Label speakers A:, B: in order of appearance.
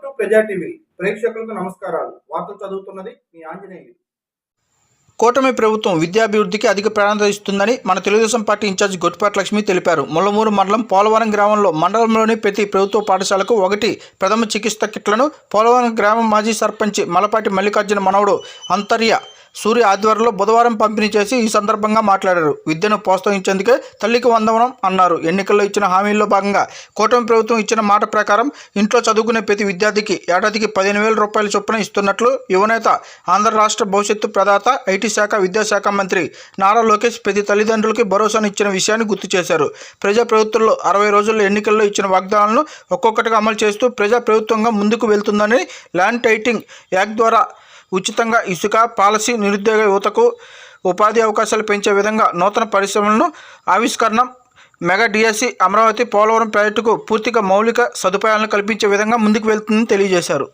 A: ప్రజా టీవీ ప్రేక్షకులకు నమస్కారాలు. వార్తలు చదువుతున్నది మీ ఆంజనేయులు.
B: కూటమి ప్రభుత్వం విద్యాభివృద్ధికి అధిక ప్రాధాన్యత ఇస్తుందని మన తెలుగుదేశం పార్టీ ఇన్ఛార్జ్ గొట్టిపాటి లక్ష్మి తెలిపారు. ముల్లమూరు మండలం పోలవరం గ్రామంలో మండలంలోని ప్రతి ప్రభుత్వ పాఠశాలకు ఒకటి ప్రథమ చికిత్స కిట్లను పోలవరం గ్రామం మాజీ సర్పంచ్ మలపాటి మల్లికార్జున మనవడు అంతర్య సూర్య ఆధ్వర్యంలో బుధవారం పంపిణీ చేసి ఈ సందర్భంగా మాట్లాడారు. విద్యను ప్రోత్సహించేందుకే తల్లికి వందనం అన్నారు. ఎన్నికల్లో ఇచ్చిన హామీల్లో భాగంగా కూటమి ప్రభుత్వం ఇచ్చిన మాట ప్రకారం ఇంట్లో చదువుకునే ప్రతి విద్యార్థికి ఏడాదికి పదిహేను వేల రూపాయల చొప్పున ఇస్తున్నట్లు యువనేత ఆంధ్ర రాష్ట్ర భవిష్యత్తు ప్రదాత ఐటీ శాఖ విద్యాశాఖ మంత్రి నారా లోకేష్ ప్రతి తల్లిదండ్రులకి భరోసాను ఇచ్చిన విషయాన్ని గుర్తు చేశారు. ప్రజా ప్రభుత్వంలో అరవై రోజుల్లో ఎన్నికల్లో ఇచ్చిన వాగ్దానాలను ఒక్కొక్కటిగా అమలు చేస్తూ ప్రజా ప్రభుత్వంగా ముందుకు వెళ్తుందని ల్యాండ్ టైటింగ్ యాక్ట్ ద్వారా ఉచితంగా ఇసుక పాలసీ నిరుద్యోగ యువతకు ఉపాధి అవకాశాలు పెంచే విధంగా నూతన పరిశ్రమలను ఆవిష్కరణ. మెగా డిఎస్సి అమరావతి పోలవరం ప్రాజెక్టుకు పూర్తిగా మౌలిక సదుపాయాలను కల్పించే విధంగా ముందుకు వెళ్తుందని తెలియజేశారు.